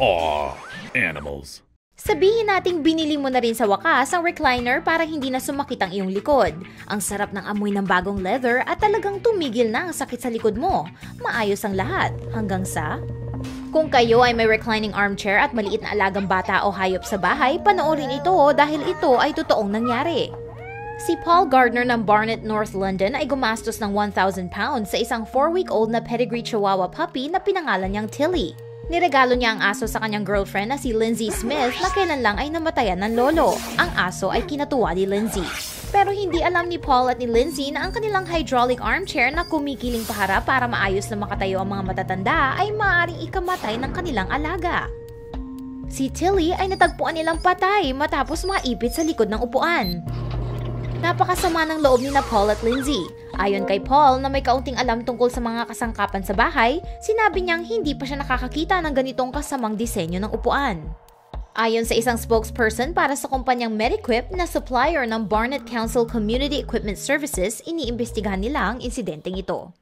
Aw, animals. Sabihin nating binili mo na rin sa wakas ang recliner para hindi na sumakit ang iyong likod. Ang sarap ng amoy ng bagong leather at talagang tumigil na ang sakit sa likod mo. Maayos ang lahat. Hanggang sa... Kung kayo ay may reclining armchair at maliit na alagang bata o hayop sa bahay, panoorin ito dahil ito ay totoong nangyari. Si Paul Gardner ng Barnet, North London ay gumastos ng 1,000 pounds sa isang 4-week-old na pedigree chihuahua puppy na pinangalan niyang Tilly. Niregalo niya ang aso sa kanyang girlfriend na si Lindsay Smith na kailan lang ay namatayan ng lolo. Ang aso ay kinatuwa ni Lindsay. Pero hindi alam ni Paul at ni Lindsay na ang kanilang hydraulic armchair na kumikiling paharap para maayos na makatayo ang mga matatanda ay maaaring ikamatay ng kanilang alaga. Si Tilly ay natagpuan nilang patay matapos maipit sa likod ng upuan. Napakasama ng loob ni na Paul at Lindsay. Ayon kay Paul na may kaunting alam tungkol sa mga kasangkapan sa bahay, sinabi niyang hindi pa siya nakakakita ng ganitong kasamang disenyo ng upuan. Ayon sa isang spokesperson para sa kumpanyang Mediquip na supplier ng Barnet Council Community Equipment Services, iniimbestigahan nila ang insidenteng ito.